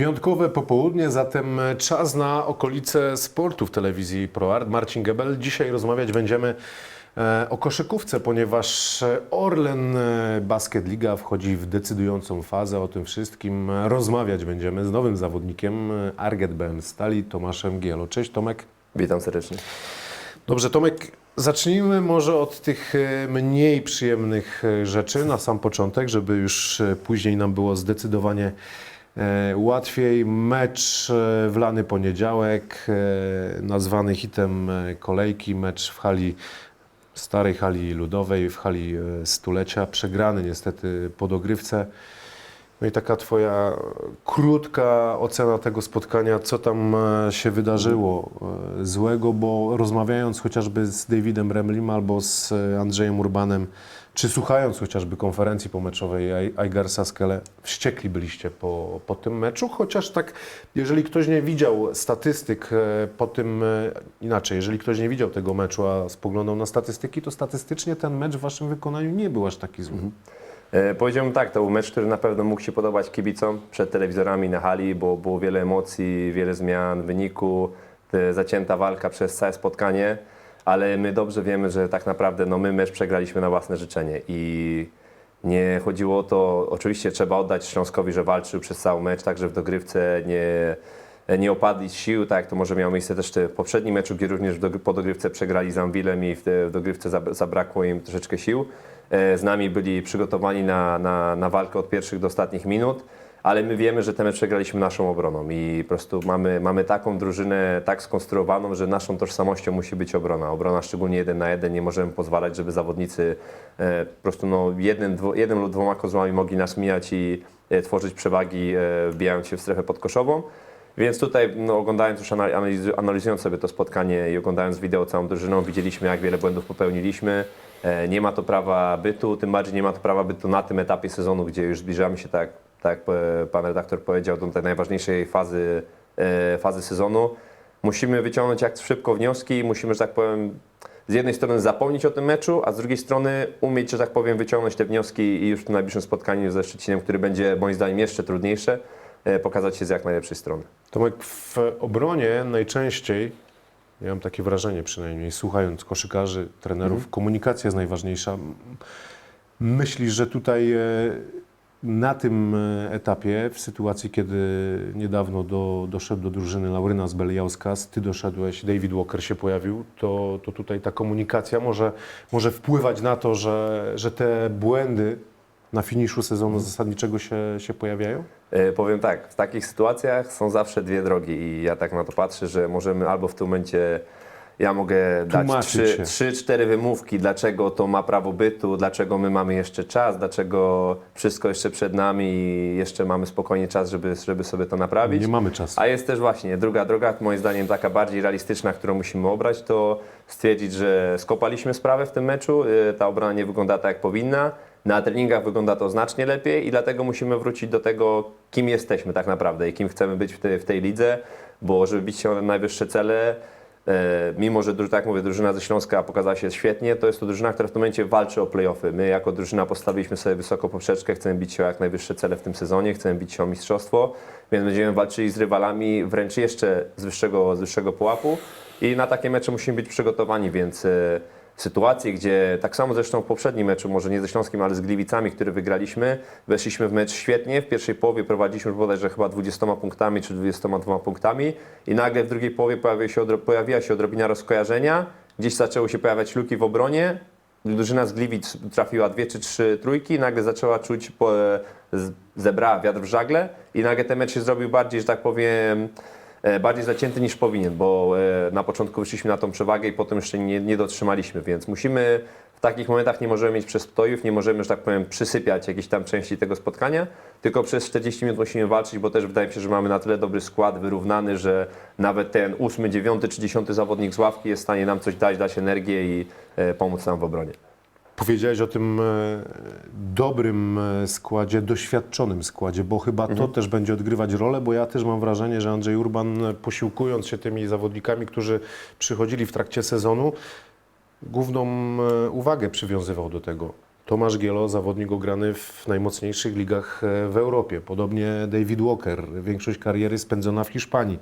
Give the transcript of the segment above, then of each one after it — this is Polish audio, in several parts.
Piątkowe popołudnie, zatem czas na okolice sportu w telewizji ProArt. Marcin Gebel. Dzisiaj rozmawiać będziemy e, o koszykówce, ponieważ Orlen e, Basket Liga wchodzi w decydującą fazę. O tym wszystkim rozmawiać będziemy z nowym zawodnikiem e, Arget BM Stali, Tomaszem Gielo. Cześć Tomek. Witam serdecznie. Dobrze, Tomek, zacznijmy może od tych mniej przyjemnych rzeczy na sam początek, żeby już później nam było zdecydowanie łatwiej. Mecz e, w lany poniedziałek, e, nazwany hitem e, kolejki, mecz w hali starej hali ludowej, w hali e, stulecia, przegrany niestety po dogrywce. No i taka Twoja krótka ocena tego spotkania, co tam e, się wydarzyło e, złego, bo rozmawiając chociażby z Davidem Remlim albo z e, Andrzejem Urbanem, czy słuchając chociażby konferencji pomeczowej Aigarsa Skele, wściekli byliście po, po tym meczu, chociaż tak, jeżeli ktoś nie widział statystyk po tym, inaczej, jeżeli ktoś nie widział tego meczu, a spoglądał na statystyki, to statystycznie ten mecz w Waszym wykonaniu nie był aż taki zły. E, powiedziałbym tak, to był mecz, który na pewno mógł się podobać kibicom przed telewizorami na hali, bo było wiele emocji, wiele zmian, wyniku, te, zacięta walka przez całe spotkanie, ale my dobrze wiemy, że tak naprawdę no, my mecz przegraliśmy na własne życzenie i nie chodziło o to, oczywiście trzeba oddać Śląskowi, że walczył przez cały mecz, także w dogrywce nie, nie opadli z sił, tak jak to może miało miejsce też w poprzednim meczu, gdzie również po dogrywce przegrali z Anwilem i w, dogrywce zab- zabrakło im troszeczkę sił. E, Z nami byli przygotowani na, na, na walkę od pierwszych do ostatnich minut, ale my wiemy, że ten mecz przegraliśmy naszą obroną i po prostu mamy, mamy taką drużynę tak skonstruowaną, że naszą tożsamością musi być obrona. Obrona szczególnie jeden na jeden, nie możemy pozwalać, żeby zawodnicy e, po prostu no, jednym, dwo, jednym lub dwoma kozłami mogli nas mijać i e, tworzyć przewagi, e, wbijając się w strefę podkoszową. Więc tutaj, no, oglądając już, anal- analizu- analizując sobie to spotkanie i oglądając wideo całą drużyną, widzieliśmy, jak wiele błędów popełniliśmy. E, Nie ma to prawa bytu, tym bardziej nie ma to prawa bytu na tym etapie sezonu, gdzie już zbliżamy się, tak, tak jak e, pan redaktor powiedział, do tej najważniejszej fazy, e, fazy sezonu. Musimy wyciągnąć jak szybko wnioski, musimy, że tak powiem, z jednej strony zapomnieć o tym meczu, a z drugiej strony umieć, że tak powiem, wyciągnąć te wnioski i już w najbliższym spotkaniu ze Szczecinem, który będzie moim zdaniem jeszcze trudniejsze, pokazać się z jak najlepszej strony. Tomek, w obronie najczęściej, ja mam takie wrażenie przynajmniej, słuchając koszykarzy, trenerów, komunikacja jest najważniejsza. Myślisz, że tutaj e, na tym e, etapie, w sytuacji, kiedy niedawno do, doszedł do drużyny Lauryna z Beliauskas, ty doszedłeś, David Walker się pojawił, to, to tutaj ta komunikacja może, może wpływać na to, że, że te błędy na finiszu sezonu zasadniczego się, się pojawiają? E, Powiem tak, w takich sytuacjach są zawsze dwie drogi i ja tak na to patrzę, że możemy albo w tym momencie ja mogę dać trzy, cztery wymówki, dlaczego to ma prawo bytu, dlaczego my mamy jeszcze czas, dlaczego wszystko jeszcze przed nami i jeszcze mamy spokojnie czas, żeby, żeby sobie to naprawić. Nie mamy czasu. A jest też właśnie druga droga, moim zdaniem taka bardziej realistyczna, którą musimy obrać, to stwierdzić, że skopaliśmy sprawę w tym meczu, y, ta obrona nie wygląda tak jak powinna, na treningach wygląda to znacznie lepiej i dlatego musimy wrócić do tego, kim jesteśmy tak naprawdę i kim chcemy być w tej, w tej lidze, bo żeby bić się o najwyższe cele, e, mimo że, tak mówię, drużyna ze Śląska pokazała się świetnie, to jest to drużyna, która w tym momencie walczy o playoffy. My jako drużyna postawiliśmy sobie wysoko poprzeczkę, chcemy bić się o jak najwyższe cele w tym sezonie, chcemy bić się o mistrzostwo, więc będziemy walczyli z rywalami wręcz jeszcze z wyższego, z wyższego pułapu i na takie mecze musimy być przygotowani, więc e, sytuacje, gdzie tak samo zresztą w poprzednim meczu, może nie ze Śląskiem, ale z Gliwicami, który wygraliśmy, weszliśmy w mecz świetnie, w pierwszej połowie prowadziliśmy bodajże chyba 20 punktami czy 22 punktami i nagle w drugiej połowie pojawiła się, odro- pojawiła się odrobina rozkojarzenia, gdzieś zaczęły się pojawiać luki w obronie, drużyna z Gliwic trafiła dwie czy trzy trójki, nagle zaczęła czuć, po, z- zebrała wiatr w żagle i nagle ten mecz się zrobił bardziej, że tak powiem, e, bardziej zacięty niż powinien, bo e, na początku wyszliśmy na tą przewagę i potem jeszcze nie, nie dotrzymaliśmy, więc musimy w takich momentach nie możemy mieć przestojów, nie możemy, że tak powiem, przysypiać jakiejś tam części tego spotkania, tylko przez 40 minut musimy walczyć, bo też wydaje mi się, że mamy na tyle dobry skład, wyrównany, że nawet ten ósmy, dziewiąty czy dziesiąty zawodnik z ławki jest w stanie nam coś dać, dać energię i e, pomóc nam w obronie. Powiedziałeś o tym e, dobrym e, składzie, doświadczonym składzie, bo chyba to też będzie odgrywać rolę, bo ja też mam wrażenie, że Andrzej Urban e, posiłkując się tymi zawodnikami, którzy przychodzili w trakcie sezonu, główną uwagę przywiązywał do tego. Tomasz Gielo, zawodnik ograny w najmocniejszych ligach w Europie. Podobnie David Walker, większość kariery spędzona w Hiszpanii.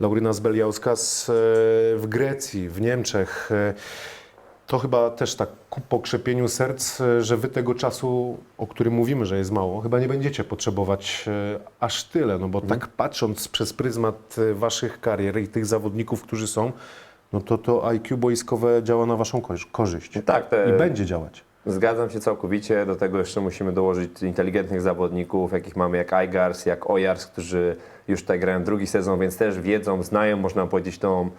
Lauryna Zbeliauskas w Grecji, w Niemczech. To chyba też tak ku pokrzepieniu serc, e, że wy tego czasu, o którym mówimy, że jest mało, chyba nie będziecie potrzebować e, aż tyle, no bo tak patrząc przez pryzmat e, waszych karier i tych zawodników, którzy są, no to to IQ boiskowe działa na waszą korzy- korzyść. Tak, te, I będzie działać. Zgadzam się całkowicie. Do tego jeszcze musimy dołożyć inteligentnych zawodników, jakich mamy jak Aigars, jak Ojars, którzy już tutaj grają drugi sezon, więc też wiedzą, znają, można powiedzieć, tą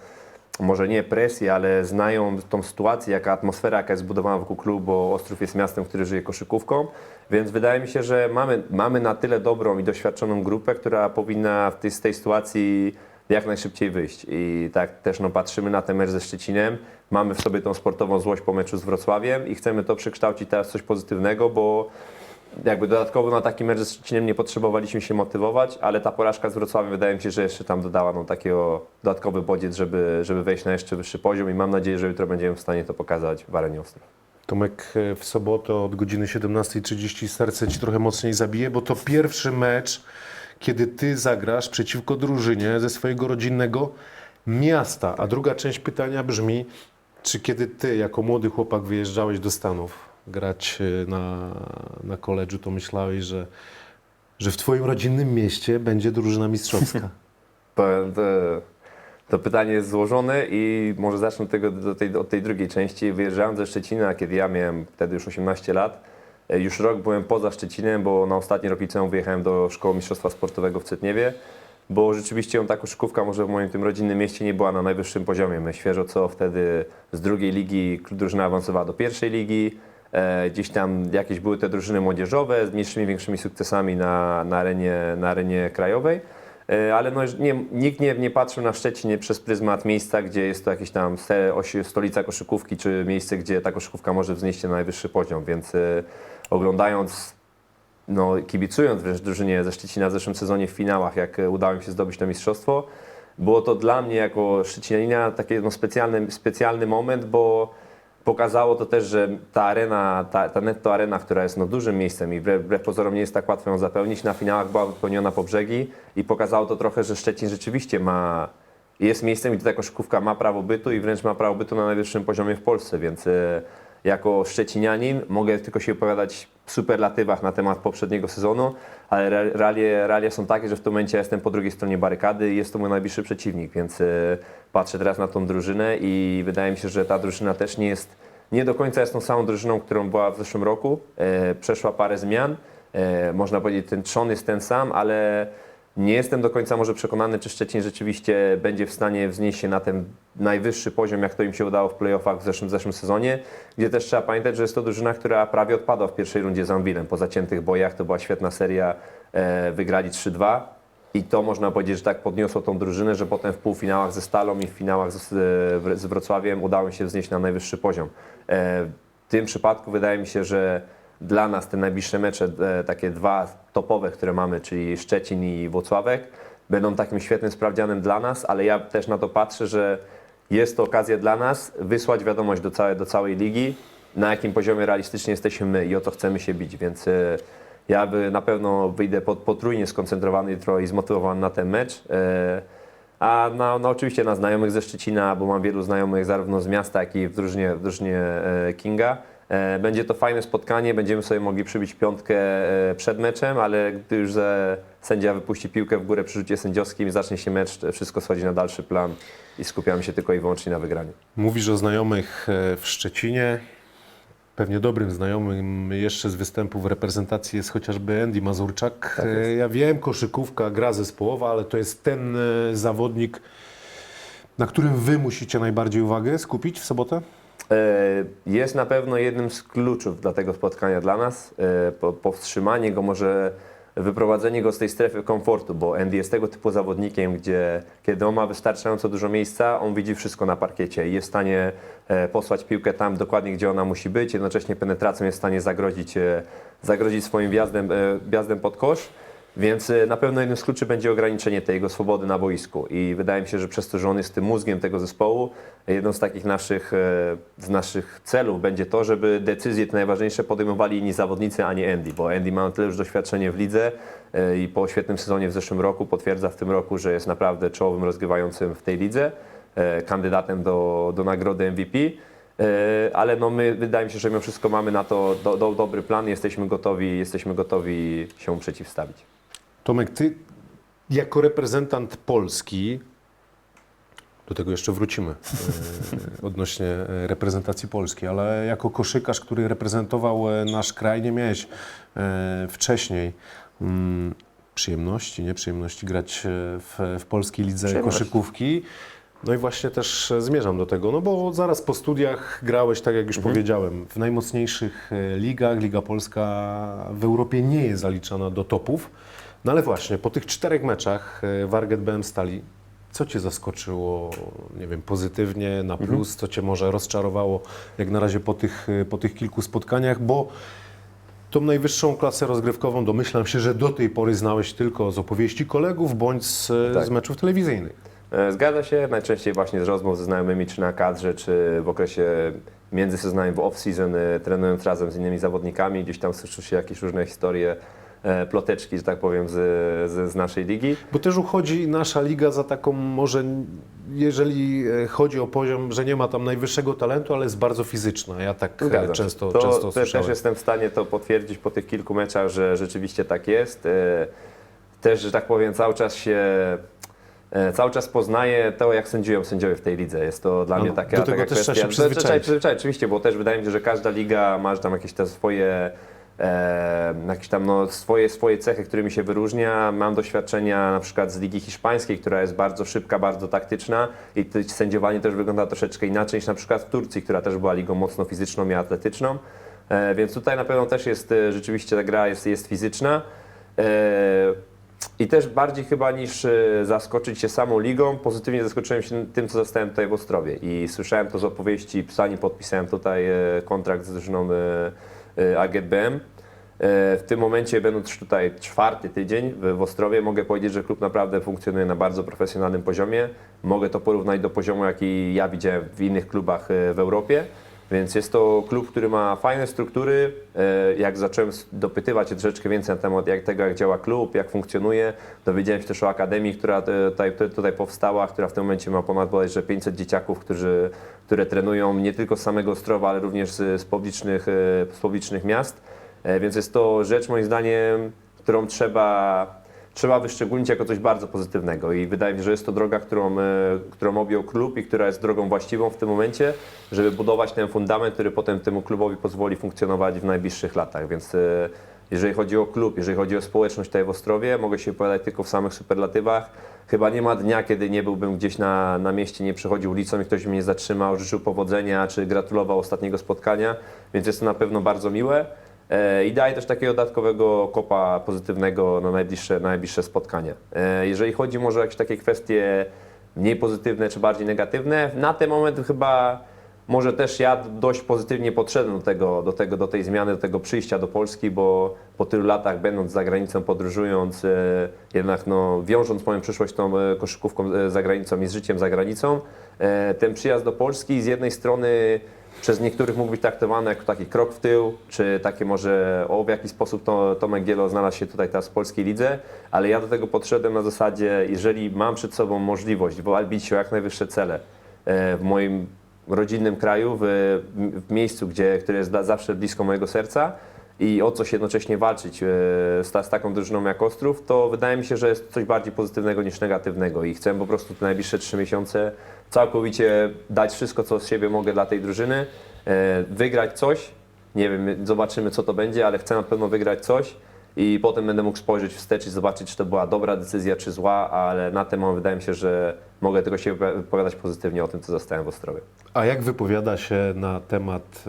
może nie presję, ale znają tą sytuację, jaka atmosfera, jaka jest zbudowana wokół klubu, bo Ostrów jest miastem, który żyje koszykówką, więc wydaje mi się, że mamy, mamy na tyle dobrą i doświadczoną grupę, która powinna tej, z tej sytuacji jak najszybciej wyjść. I tak też no, patrzymy na ten mecz ze Szczecinem, mamy w sobie tą sportową złość po meczu z Wrocławiem i chcemy to przekształcić teraz w coś pozytywnego, bo jakby dodatkowo na taki mecz ze Szczecinem nie potrzebowaliśmy się motywować, ale ta porażka z Wrocławiem wydaje mi się, że jeszcze tam dodała nam takiego dodatkowy bodziec, żeby, żeby wejść na jeszcze wyższy poziom i mam nadzieję, że jutro będziemy w stanie to pokazać w Arenie Ostrów. Tomek, e, w sobotę od godziny 17.30 serce ci trochę mocniej zabije, bo to pierwszy mecz, kiedy ty zagrasz przeciwko drużynie ze swojego rodzinnego miasta. A druga część pytania brzmi, czy kiedy ty jako młody chłopak wyjeżdżałeś do Stanów grać e, na, na koledżu, to myślałeś, że, że w twoim rodzinnym mieście będzie drużyna mistrzowska? To, to, to pytanie jest złożone i może zacznę od, tego, do tej, od tej drugiej części. Wyjeżdżałem ze Szczecina, kiedy ja miałem wtedy już 18 lat. E, Już rok byłem poza Szczecinem, bo na ostatni rok liceum wyjechałem do Szkoły Mistrzostwa Sportowego w Cytniewie, bo rzeczywiście ta koszykówka może w moim tym rodzinnym mieście nie była na najwyższym poziomie. My świeżo co wtedy z drugiej ligi drużyna awansowała do pierwszej ligi. E, Gdzieś tam jakieś były te drużyny młodzieżowe z mniejszymi, większymi sukcesami na, na, arenie, na arenie krajowej. E, Ale no, nie, nikt nie, nie patrzył na Szczecin przez pryzmat miejsca, gdzie jest to jakieś tam stolica koszykówki, czy miejsce, gdzie ta koszykówka może wznieść się na najwyższy poziom, więc e, oglądając, no kibicując wręcz drużynie ze Szczecina w zeszłym sezonie w finałach, jak udało im się zdobyć to mistrzostwo, było to dla mnie jako Szczecinanina taki no, specjalny, specjalny moment, bo pokazało to też, że ta arena, ta, ta netto arena, która jest no, dużym miejscem i wbrew, pozorom nie jest tak łatwo ją zapełnić, na finałach była wypełniona po brzegi i pokazało to trochę, że Szczecin rzeczywiście ma, jest miejscem, gdzie ta koszykówka ma prawo bytu i wręcz ma prawo bytu na najwyższym poziomie w Polsce, więc e, jako szczecinianin mogę tylko się opowiadać w superlatywach na temat poprzedniego sezonu, ale re- realia, są takie, że w tym momencie jestem po drugiej stronie barykady i jest to mój najbliższy przeciwnik, więc e, patrzę teraz na tą drużynę i wydaje mi się, że ta drużyna też nie jest, nie do końca jest tą samą drużyną, którą była w zeszłym roku. E, przeszła parę zmian, e, można powiedzieć, ten trzon jest ten sam, ale nie jestem do końca może przekonany, czy Szczecin rzeczywiście będzie w stanie wznieść się na ten najwyższy poziom, jak to im się udało w playoffach w zeszłym, zeszłym sezonie, gdzie też trzeba pamiętać, że jest to drużyna, która prawie odpadła w pierwszej rundzie z Anvilem. Po zaciętych bojach to była świetna seria, e, wygrali 3-2 i to można powiedzieć, że tak podniosło tą drużynę, że potem w półfinałach ze Stalą i w finałach z, z, z Wrocławiem udało im się wznieść na najwyższy poziom. E, w tym przypadku wydaje mi się, że dla nas te najbliższe mecze, e, takie dwa topowe, które mamy, czyli Szczecin i Włocławek, będą takim świetnym sprawdzianem dla nas, ale ja też na to patrzę, że jest to okazja dla nas wysłać wiadomość do całej, do całej ligi, na jakim poziomie realistycznie jesteśmy my i o co chcemy się bić, więc e, ja by na pewno wyjdę pot- potrójnie skoncentrowany jutro i zmotywowany na ten mecz. E, A na, no oczywiście na znajomych ze Szczecina, bo mam wielu znajomych zarówno z miasta, jak i w drużynie, w drużynie Kinga. E, Będzie to fajne spotkanie, będziemy sobie mogli przybić piątkę e, przed meczem, ale gdy już e, sędzia wypuści piłkę w górę przy rzucie sędziowskim, zacznie się mecz, wszystko schodzi na dalszy plan i skupiamy się tylko i wyłącznie na wygraniu. Mówisz o znajomych e, w Szczecinie. Pewnie dobrym znajomym jeszcze z występów w reprezentacji jest chociażby Andy Mazurczak. Tak. E, ja wiem, koszykówka, gra zespołowa, ale to jest ten e, zawodnik, na którym wy musicie najbardziej uwagę skupić w sobotę? E, Jest na pewno jednym z kluczów dla tego spotkania dla nas. e, po- Powstrzymanie go, może wyprowadzenie go z tej strefy komfortu, bo Andy jest tego typu zawodnikiem, gdzie kiedy on ma wystarczająco dużo miejsca, on widzi wszystko na parkiecie i jest w stanie e, posłać piłkę tam dokładnie, gdzie ona musi być, jednocześnie penetracją jest w stanie zagrozić, zagrozić swoim wjazdem, wjazdem pod kosz. Więc e, na pewno jednym z kluczy będzie ograniczenie tej jego swobody na boisku. I wydaje mi się, że przez to, że on jest tym mózgiem tego zespołu, jedną z takich naszych, e, z naszych celów będzie to, żeby decyzje te najważniejsze podejmowali inni zawodnicy, a nie Andy. Bo Andy ma tyle już doświadczenie w lidze e, i po świetnym sezonie w zeszłym roku potwierdza w tym roku, że jest naprawdę czołowym rozgrywającym w tej lidze, e, kandydatem do, do nagrody MVP. Ale no my, wydaje mi się, że mimo wszystko mamy na to do, do, dobry plan, jesteśmy gotowi, jesteśmy gotowi się przeciwstawić. Tomek, ty jako reprezentant Polski, do tego jeszcze wrócimy e, odnośnie e, reprezentacji Polski, ale jako koszykarz, który reprezentował e, nasz kraj, nie miałeś wcześniej mm, przyjemności, nieprzyjemności grać w, w polskiej lidze koszykówki. No i właśnie też zmierzam do tego, no bo zaraz po studiach grałeś, tak jak już powiedziałem, w najmocniejszych ligach. Liga Polska w Europie nie jest zaliczana do topów. No ale właśnie, po tych czterech meczach e, Warget BM Stali, co Cię zaskoczyło, nie wiem, pozytywnie, na plus, co Cię może rozczarowało, jak na razie po tych, e, po tych kilku spotkaniach, bo tą najwyższą klasę rozgrywkową domyślam się, że do tej pory znałeś tylko z opowieści kolegów bądź z, Tak. z meczów telewizyjnych. E, Zgadza się, najczęściej właśnie z rozmów ze znajomymi, czy na kadrze, czy w okresie międzysezonem, w off-season, e, trenując razem z innymi zawodnikami, gdzieś tam słyszy się jakieś różne historie, e, ploteczki, że tak powiem, z, z, z naszej ligi. Bo też uchodzi nasza liga za taką, może jeżeli e, chodzi o poziom, że nie ma tam najwyższego talentu, ale jest bardzo fizyczna. Ja tak e, Zgadzam często, to, często to też jestem w stanie to potwierdzić po tych kilku meczach, że rzeczywiście tak jest. E, Też, że tak powiem, cały czas się e, cały czas poznaję to, jak sędziują sędziowie w tej lidze. Jest to dla No, mnie taka, do tego taka też trzeba się kwestia. przyzwyczaić. przyzwyczaić, oczywiście, bo też wydaje mi się, że każda liga ma tam jakieś te swoje jakieś tam no, swoje, swoje cechy, którymi się wyróżnia. Mam doświadczenia na przykład z Ligi Hiszpańskiej, która jest bardzo szybka, bardzo taktyczna i sędziowanie też wygląda troszeczkę inaczej niż na przykład w Turcji, która też była ligą mocno fizyczną i atletyczną. E, więc tutaj na pewno też jest e, rzeczywiście ta gra jest, jest fizyczna. E, i też bardziej chyba niż zaskoczyć się samą ligą, pozytywnie zaskoczyłem się tym, co zostałem tutaj w Ostrowie. I słyszałem to z opowieści, psani podpisałem tutaj kontrakt z drużyną AGBM. E, W tym momencie, będąc tutaj czwarty tydzień w, w Ostrowie, mogę powiedzieć, że klub naprawdę funkcjonuje na bardzo profesjonalnym poziomie. Mogę to porównać do poziomu, jaki ja widziałem w innych klubach e, w Europie. Więc jest to klub, który ma fajne struktury. E, Jak zacząłem dopytywać się troszeczkę więcej na temat jak tego, jak działa klub, jak funkcjonuje, dowiedziałem się też o akademii, która tutaj, tutaj powstała, która w tym momencie ma ponad bodajże 500 dzieciaków, którzy, które trenują nie tylko z samego Ostrowa, ale również z, z, publicznych, e, z publicznych miast. E, Więc jest to rzecz moim zdaniem, którą trzeba trzeba wyszczególnić jako coś bardzo pozytywnego i wydaje mi się, że jest to droga, którą, e, którą objął klub i która jest drogą właściwą w tym momencie, żeby budować ten fundament, który potem temu klubowi pozwoli funkcjonować w najbliższych latach, więc e, jeżeli chodzi o klub, jeżeli chodzi o społeczność tutaj w Ostrowie, mogę się wypowiadać tylko w samych superlatywach. Chyba nie ma dnia, kiedy nie byłbym gdzieś na, na mieście, nie przechodził ulicą i ktoś mnie zatrzymał, życzył powodzenia, czy gratulował ostatniego spotkania, więc jest to na pewno bardzo miłe. E, I daje też takiego dodatkowego kopa pozytywnego na najbliższe, na najbliższe spotkania. E, Jeżeli chodzi może o jakieś takie kwestie mniej pozytywne czy bardziej negatywne, na ten moment chyba może też ja dość pozytywnie podszedłem do tego, do tego, do tej zmiany, do tego przyjścia do Polski, bo po tylu latach będąc za granicą, podróżując, e, jednak no, wiążąc moją przyszłość tą koszykówką za granicą i z życiem za granicą, ten przyjazd do Polski z jednej strony przez niektórych mógł być traktowany jako taki krok w tył, czy takie może o w jaki sposób to, Tomek Gielo znalazł się tutaj teraz w polskiej lidze, ale ja do tego podszedłem na zasadzie, jeżeli mam przed sobą możliwość walbić się o jak najwyższe cele e, w moim rodzinnym kraju, w, w miejscu, gdzie, które jest zawsze blisko mojego serca i o coś jednocześnie walczyć e, z, ta, z taką drużyną jak Ostrów, to wydaje mi się, że jest coś bardziej pozytywnego niż negatywnego i chcę po prostu te najbliższe trzy miesiące całkowicie dać wszystko, co z siebie mogę dla tej drużyny, e, wygrać coś, nie wiem, zobaczymy co to będzie, ale chcę na pewno wygrać coś i potem będę mógł spojrzeć wstecz i zobaczyć, czy to była dobra decyzja, czy zła, ale na ten moment wydaje mi się, że mogę tylko się wypowiadać pozytywnie o tym, co zostałem w Ostrowie. A jak wypowiada się na temat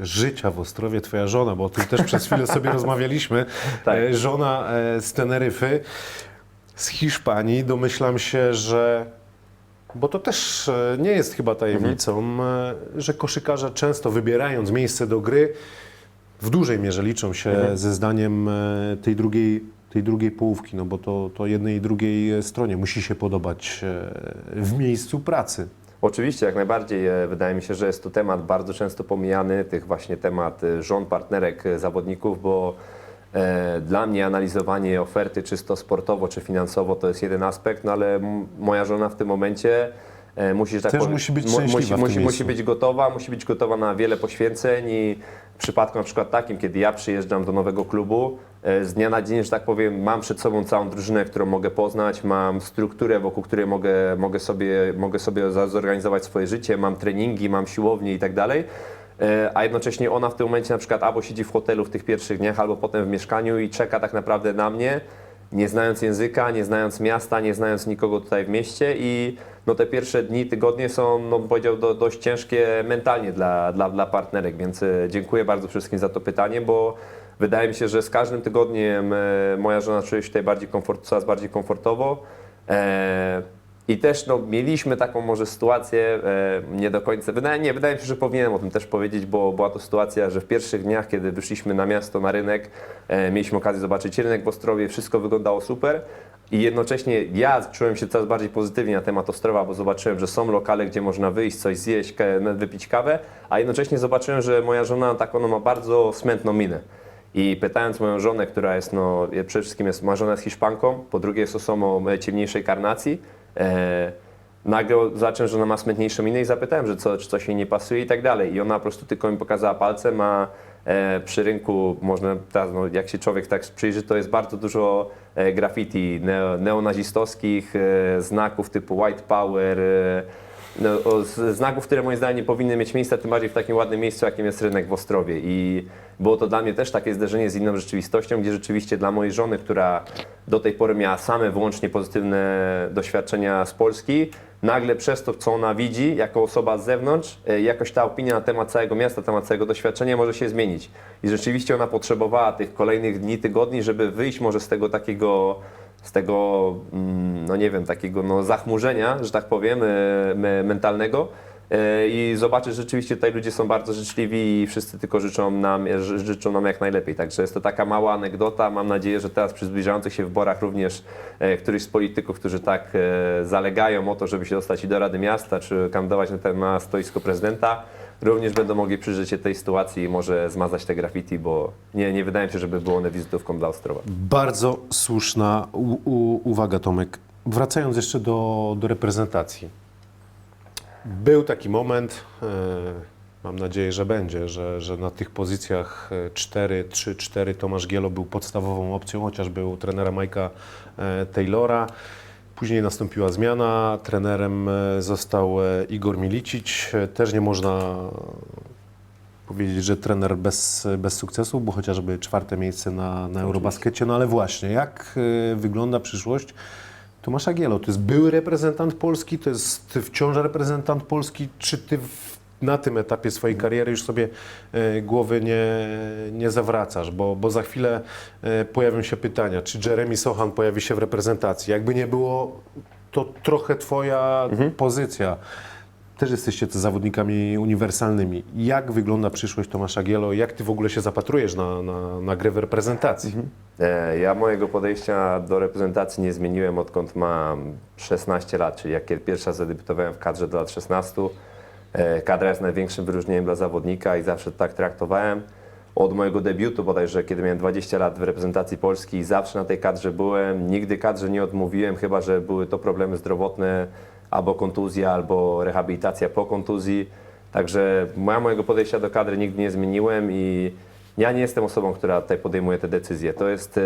e, życia w Ostrowie twoja żona, bo o tym też przez chwilę sobie rozmawialiśmy. Tak. E, żona z Teneryfy, z Hiszpanii. Domyślam się, że bo to też e, nie jest chyba tajemnicą, e, że koszykarze często wybierając miejsce do gry, w dużej mierze liczą się ze zdaniem e, tej drugiej tej drugiej połówki, no bo to, to jednej i drugiej stronie musi się podobać w miejscu pracy. Oczywiście, jak najbardziej. Wydaje mi się, że jest to temat bardzo często pomijany, tych właśnie temat żon, partnerek zawodników, bo dla mnie analizowanie oferty czysto sportowo czy finansowo to jest jeden aspekt, no ale moja żona w tym momencie e, musi, tak Też powiem, musi być musi, musi, musi być gotowa, musi być gotowa na wiele poświęceń i w przypadku na przykład takim, kiedy ja przyjeżdżam do nowego klubu, e, z dnia na dzień, że tak powiem, mam przed sobą całą drużynę, którą mogę poznać, mam strukturę, wokół której mogę, mogę, sobie, mogę sobie zorganizować swoje życie, mam treningi, mam siłownię i tak dalej. E, A jednocześnie ona w tym momencie na przykład albo siedzi w hotelu w tych pierwszych dniach, albo potem w mieszkaniu i czeka tak naprawdę na mnie, nie znając języka, nie znając miasta, nie znając nikogo tutaj w mieście i no te pierwsze dni, tygodnie są, no powiedział, do, dość ciężkie mentalnie dla, dla, dla partnerek, więc e, dziękuję bardzo wszystkim za to pytanie, bo wydaje mi się, że z każdym tygodniem e, moja żona czuje się tutaj bardziej komfort, coraz bardziej komfortowo. I też no, mieliśmy taką może sytuację, e, nie do końca, wydaje, nie, wydaje mi się, że powinienem o tym też powiedzieć, bo była to sytuacja, że w pierwszych dniach, kiedy wyszliśmy na miasto, na rynek, e, mieliśmy okazję zobaczyć rynek w Ostrowie, wszystko wyglądało super i jednocześnie ja czułem się coraz bardziej pozytywnie na temat Ostrowa, bo zobaczyłem, że są lokale, gdzie można wyjść, coś zjeść, wypić kawę, a jednocześnie zobaczyłem, że moja żona taką no, ma bardzo smętną minę. I pytając moją żonę, która jest, no, przede wszystkim jest, żona jest Hiszpanką, po drugie jest osobą ciemniejszej karnacji, nagle zacząłem, że ona ma smętniejszą minę i zapytałem, że co, czy coś jej nie pasuje i tak dalej. I ona po prostu tylko mi pokazała palcem, a e, przy rynku można, teraz, no, jak się człowiek tak przyjrzy, to jest bardzo dużo e, graffiti neo, neonazistowskich, e, znaków typu white power, e, znaków, które moim zdaniem nie powinny mieć miejsca, tym bardziej w takim ładnym miejscu, jakim jest rynek w Ostrowie. I było to dla mnie też takie zderzenie z inną rzeczywistością, gdzie rzeczywiście dla mojej żony, która do tej pory miała same wyłącznie pozytywne doświadczenia z Polski, nagle przez to, co ona widzi jako osoba z zewnątrz, e, jakoś ta opinia na temat całego miasta, temat całego doświadczenia może się zmienić. I rzeczywiście ona potrzebowała tych kolejnych dni, tygodni, żeby wyjść może z tego takiego z tego, mm, no nie wiem, takiego no zachmurzenia, że tak powiem, e, me- mentalnego e, i zobaczyć, że rzeczywiście tutaj ludzie są bardzo życzliwi i wszyscy tylko życzą nam, ży- życzą nam jak najlepiej. Także jest to taka mała anegdota. Mam nadzieję, że teraz przy zbliżających się wyborach również e, któryś z polityków, którzy tak e, zalegają o to, żeby się dostać i do Rady Miasta, czy kandydować na, ten, na stoisko prezydenta, również będą mogli przyjrzeć się tej sytuacji i może zmazać te graffiti, bo nie, nie wydaje mi się, żeby było one wizytówką dla Ostrowa. Bardzo słuszna uwaga, Tomek. Wracając jeszcze do, do reprezentacji. Był taki moment, e, mam nadzieję, że będzie, że, że na tych pozycjach e, 4, 3, 4 Tomasz Gielo był podstawową opcją, chociaż był trenera Majka e, Taylora. Później nastąpiła zmiana, trenerem e, został e, Igor Milicic. E, Też nie można powiedzieć, że trener bez, bez sukcesu, bo chociażby czwarte miejsce na, na Eurobaskecie. No ale właśnie, jak wygląda przyszłość Tomasza Gielo? To jest były reprezentant Polski, to jest wciąż reprezentant Polski. Czy ty na tym etapie swojej kariery już sobie y, głowy nie, nie zawracasz? Bo, bo za chwilę y, pojawią się pytania, czy Jeremy Sochan pojawi się w reprezentacji? Jakby nie było, to trochę twoja pozycja też jesteście to zawodnikami uniwersalnymi. Jak wygląda przyszłość Tomasza Gielo? Jak ty w ogóle się zapatrujesz na, na, na grę w reprezentacji? E, Ja mojego podejścia do reprezentacji nie zmieniłem odkąd mam 16 lat, czyli jak pierwszy raz zadebiutowałem w kadrze do lat 16. E, Kadra jest największym wyróżnieniem dla zawodnika i zawsze tak traktowałem. Od mojego debiutu bodajże, kiedy miałem 20 lat w reprezentacji Polski, zawsze na tej kadrze byłem. Nigdy kadrze nie odmówiłem, chyba że były to problemy zdrowotne, albo kontuzja, albo rehabilitacja po kontuzji. Także ja mojego podejścia do kadry nigdy nie zmieniłem i ja nie jestem osobą, która tutaj podejmuje te decyzje. To jest, e,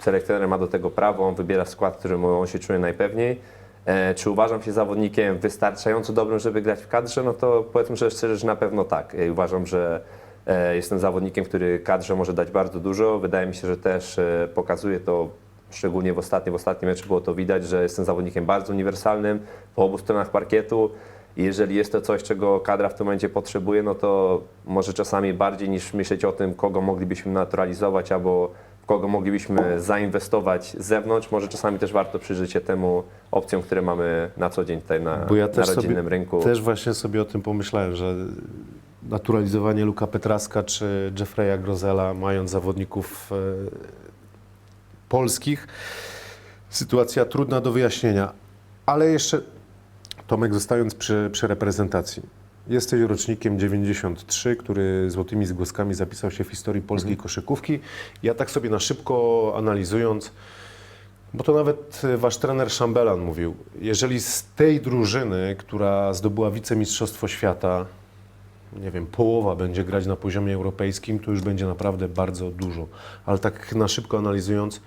selekcjoner ma do tego prawo, on wybiera skład, w którym on się czuje najpewniej. E, Czy uważam się zawodnikiem wystarczająco dobrym, żeby grać w kadrze? No to powiedzmy że szczerze, że na pewno tak. E, Uważam, że e, jestem zawodnikiem, który kadrze może dać bardzo dużo. Wydaje mi się, że też pokazuje to, szczególnie w ostatnim, w ostatnim meczu było to widać, że jestem zawodnikiem bardzo uniwersalnym po obu stronach parkietu. Jeżeli jest to coś, czego kadra w tym momencie potrzebuje, no to może czasami bardziej niż myśleć o tym, kogo moglibyśmy naturalizować albo kogo moglibyśmy zainwestować z zewnątrz, może czasami też warto przyjrzeć się temu opcjom, które mamy na co dzień tutaj na, Bo ja na też rodzinnym sobie, rynku. też właśnie sobie o tym pomyślałem, że naturalizowanie Luka Petraska czy Jeffreya Grozela, mając zawodników e, polskich. Sytuacja trudna do wyjaśnienia. Ale jeszcze, Tomek, zostając przy, przy reprezentacji. Jesteś rocznikiem 93, który złotymi zgłoskami zapisał się w historii polskiej koszykówki. Ja tak sobie na szybko analizując, bo to nawet e, wasz trener Szambelan mówił, jeżeli z tej drużyny, która zdobyła wicemistrzostwo świata, nie wiem, połowa będzie grać na poziomie europejskim, to już będzie naprawdę bardzo dużo. Ale tak na szybko analizując,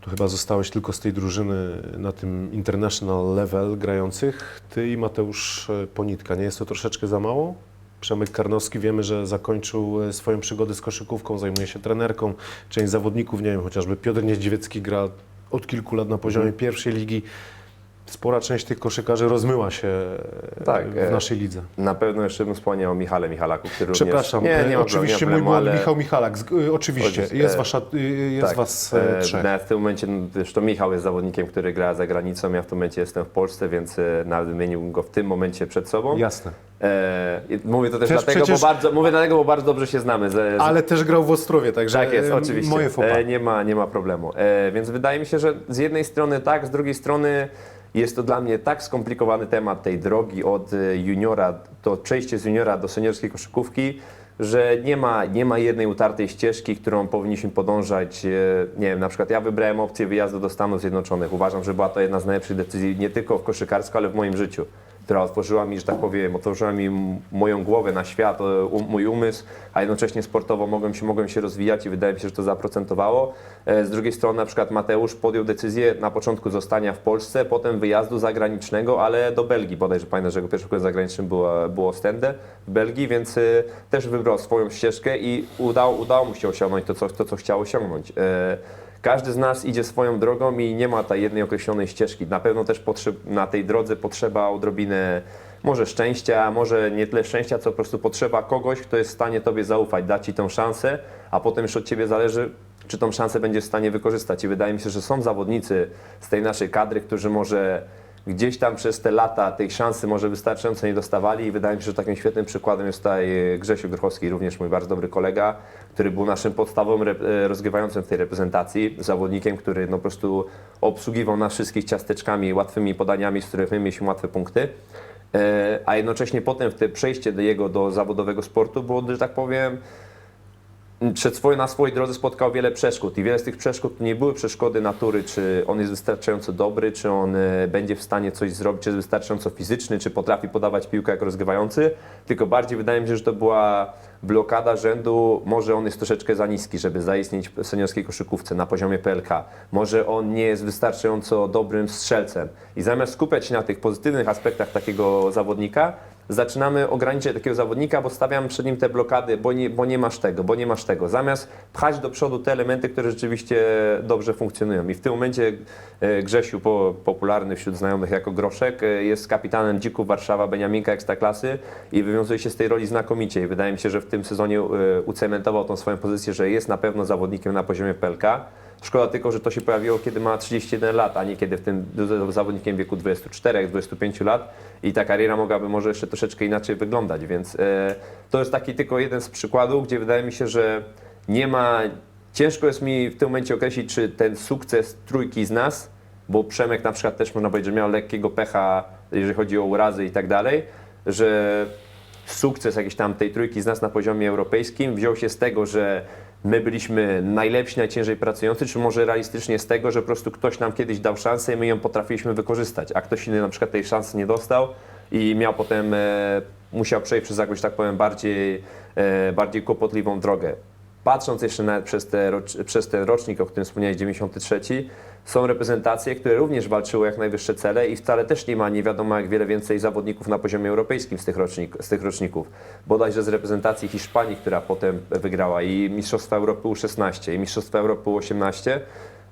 to chyba zostałeś tylko z tej drużyny na tym international level grających, ty i Mateusz e, Ponitka. Nie jest to troszeczkę za mało? Przemek Karnowski wiemy, że zakończył e, swoją przygodę z koszykówką, zajmuje się trenerką. Część zawodników, nie wiem, chociażby Piotr Niedźwiecki gra od kilku lat na poziomie pierwszej ligi. Spora część tych koszykarzy rozmyła się e, Tak, w e, naszej lidze. Na pewno jeszcze bym wspomniał o Michale Michalaku, który Przepraszam, również... e, ma oczywiście problemu, mój błąd, ale- Michał Michalak. Oczywiście, Oczywiście, jest, e, wasza, jest tak, was e, e, trzech. nawet w tym momencie, no, zresztą Michał jest zawodnikiem, który gra za granicą, ja w tym momencie jestem w Polsce, więc e, nawet wymienił go w tym momencie przed sobą. Jasne. E, mówię to też Przecież- dlatego, przecież- bo bardzo, mówię dlatego, bo bardzo dobrze się znamy. Z- Ale też grał w Ostrowie, także tak jest, e, oczywiście. moje fopa. E, nie, ma, nie ma problemu. E, więc wydaje mi się, że z jednej strony tak, z drugiej strony jest to dla mnie tak skomplikowany temat tej drogi od e, juniora, to przejście z juniora do seniorskiej koszykówki, że nie ma, nie ma jednej utartej ścieżki, którą powinniśmy podążać. E, Nie wiem, na przykład ja wybrałem opcję wyjazdu do Stanów Zjednoczonych. Uważam, że była to jedna z najlepszych decyzji nie tylko w koszykarstwie, ale w moim życiu która otworzyła mi, że tak powiem, otworzyła mi moją głowę na świat, e, mój umysł, a jednocześnie sportowo mogłem się, mogłem się rozwijać i wydaje mi się, że to zaprocentowało. E, Z drugiej strony na przykład Mateusz podjął decyzję na początku zostania w Polsce, potem wyjazdu zagranicznego, ale do Belgii, bodajże pamiętam, że jego pierwszy krok zagraniczny było, było Ostende w Belgii, więc e, też wybrał swoją ścieżkę i udało, udało mu się osiągnąć to, co, to, co chciał osiągnąć. Każdy z nas idzie swoją drogą i nie ma tej jednej określonej ścieżki. Na pewno też na tej drodze potrzeba odrobinę może szczęścia, może nie tyle szczęścia, co po prostu potrzeba kogoś, kto jest w stanie Tobie zaufać, dać Ci tą szansę, a potem już od Ciebie zależy, czy tą szansę będziesz w stanie wykorzystać. I wydaje mi się, że są zawodnicy z tej naszej kadry, którzy może gdzieś tam przez te lata tej szansy może wystarczająco nie dostawali i wydaje mi się, że takim świetnym przykładem jest tutaj e, Grzesiu Grochowski, również mój bardzo dobry kolega, który był naszym podstawowym e, rozgrywającym w tej reprezentacji, zawodnikiem, który no po prostu obsługiwał nas wszystkich ciasteczkami, łatwymi podaniami, z których my mieliśmy łatwe punkty. E, A jednocześnie potem w te przejście do jego do zawodowego sportu było, że tak powiem, przed swoje, na swojej drodze spotkał wiele przeszkód i wiele z tych przeszkód to nie były przeszkody natury, czy on jest wystarczająco dobry, czy on e, będzie w stanie coś zrobić, czy jest wystarczająco fizyczny, czy potrafi podawać piłkę jak rozgrywający, tylko bardziej wydaje mi się, że to była blokada rzędu, może on jest troszeczkę za niski, żeby zaistnieć w seniorskiej koszykówce na poziomie PLK, może on nie jest wystarczająco dobrym strzelcem. I zamiast skupiać się na tych pozytywnych aspektach takiego zawodnika, zaczynamy ograniczać takiego zawodnika, bo stawiamy przed nim te blokady, bo nie, bo nie masz tego, bo nie masz tego. Zamiast pchać do przodu te elementy, które rzeczywiście dobrze funkcjonują. I w tym momencie e, Grzesiu, po, popularny wśród znajomych jako Groszek, e, jest kapitanem Dzików Warszawa, Beniaminka Ekstraklasy i wywiązuje się z tej roli znakomicie. I wydaje mi się, że w tym sezonie e, ucementował tą swoją pozycję, że jest na pewno zawodnikiem na poziomie PLK. Szkoda tylko, że to się pojawiło, kiedy ma 31 lat, a nie kiedy w tym zawodnikiem wieku 24-25 lat i ta kariera mogłaby może jeszcze troszeczkę inaczej wyglądać, więc e, to jest taki tylko jeden z przykładów, gdzie wydaje mi się, że nie ma, ciężko jest mi w tym momencie określić, czy ten sukces trójki z nas, bo Przemek na przykład też można powiedzieć, że miał lekkiego pecha, jeżeli chodzi o urazy i tak dalej, że sukces jakiejś tam tej trójki z nas na poziomie europejskim wziął się z tego, że my byliśmy najlepsi, najciężej pracujący, czy może realistycznie z tego, że po prostu ktoś nam kiedyś dał szansę i my ją potrafiliśmy wykorzystać, a ktoś inny na przykład tej szansy nie dostał i miał potem, e, musiał przejść przez jakąś, tak powiem, bardziej, e, bardziej kłopotliwą drogę. Patrząc jeszcze nawet przez, te, przez ten rocznik, o którym wspomniałeś, 93, są reprezentacje, które również walczyły jak najwyższe cele i wcale też nie ma nie wiadomo jak wiele więcej zawodników na poziomie europejskim z tych, rocznik, z tych roczników. Bodajże z reprezentacji Hiszpanii, która potem wygrała i Mistrzostwa Europy U16 i Mistrzostwa Europy U18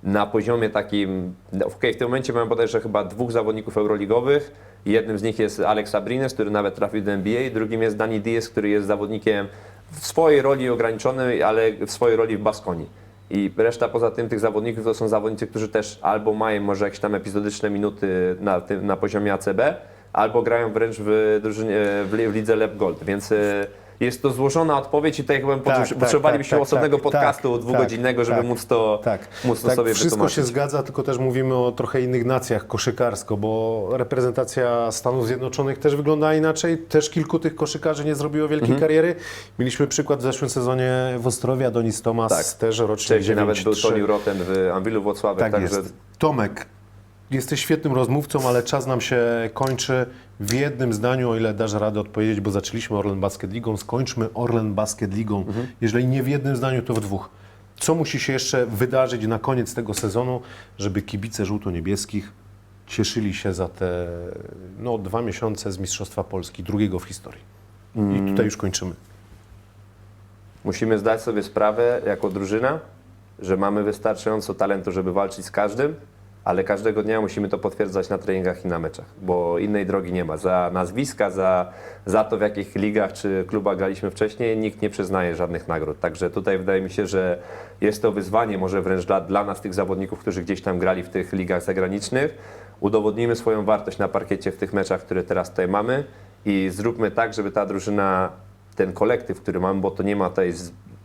na poziomie takim, okej, w tym momencie mamy bodajże chyba dwóch zawodników euroligowych. Jednym z nich jest Alex Abrines, który nawet trafił do NBA, drugim jest Dani Diaz, który jest zawodnikiem w swojej roli ograniczonej, ale w swojej roli w Baskonii. I reszta poza tym tych zawodników to są zawodnicy, którzy też albo mają może jakieś tam epizodyczne minuty na, tym, na poziomie ACB, albo grają wręcz w, drużynie, w, li- w lidze Lep Gold. Więc e, jest to złożona odpowiedź i tutaj chyba Tak, tak, potrzebowalibyśmy tak, tak, osobnego tak, podcastu tak, dwugodzinnego, żeby tak, móc to, Tak, móc to tak sobie wszystko wytłumaczyć. się zgadza, tylko też mówimy o trochę innych nacjach koszykarsko, bo reprezentacja Stanów Zjednoczonych też wygląda inaczej. Też kilku tych koszykarzy nie zrobiło wielkiej Mhm. kariery. Mieliśmy przykład w zeszłym sezonie w Ostrowie, Adonis Thomas Tak. też rocznie Wcześniej nawet był 9-3. Tony Roten w Anwilu Włocławek, Tak także jest. Tomek, jesteś świetnym rozmówcą, ale czas nam się kończy. W jednym zdaniu, o ile dasz radę odpowiedzieć, bo zaczęliśmy Orlen Basket Ligą, skończmy Orlen Basket Ligą. Mhm. Jeżeli nie w jednym zdaniu, to w dwóch. Co musi się jeszcze wydarzyć na koniec tego sezonu, żeby kibice żółto-niebieskich cieszyli się za te no, dwa miesiące z Mistrzostwa Polski, drugiego w historii? Mm. I tutaj już kończymy. musimy zdać sobie sprawę jako drużyna, że mamy wystarczająco talentu, żeby walczyć z każdym, ale każdego dnia musimy to potwierdzać na treningach i na meczach, bo innej drogi nie ma. Za nazwiska, za, za to w jakich ligach czy klubach graliśmy wcześniej, nikt nie przyznaje żadnych nagród. Także tutaj wydaje mi się, że jest to wyzwanie może wręcz dla, dla nas, tych zawodników, którzy gdzieś tam grali w tych ligach zagranicznych. Udowodnimy swoją wartość na parkiecie w tych meczach, które teraz tutaj mamy i zróbmy tak, żeby ta drużyna ten kolektyw, który mamy, bo to nie ma tej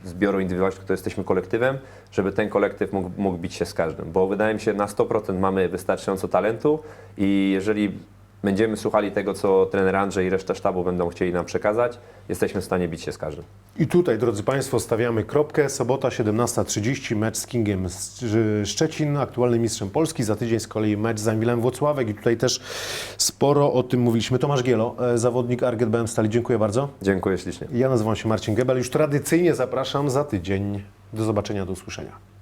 zbioru indywidualności, tylko jesteśmy kolektywem, żeby ten kolektyw mógł, mógł bić się z każdym. Bo wydaje mi się, na 100% mamy wystarczająco talentu i jeżeli będziemy słuchali tego, co trener Andrzej i reszta sztabu będą chcieli nam przekazać, jesteśmy w stanie bić się z każdym. I tutaj, drodzy Państwo, stawiamy kropkę. Sobota 17.30, mecz z Kingiem Sz- Szczecin, aktualnym mistrzem Polski. Za tydzień z kolei mecz z Amilem Włocławek i tutaj też sporo o tym mówiliśmy. Tomasz Gielo, e, zawodnik Arget BM Stali. Dziękuję bardzo. Dziękuję ślicznie. Ja nazywam się Marcin Gebel. Już tradycyjnie zapraszam za tydzień. Do zobaczenia, do usłyszenia.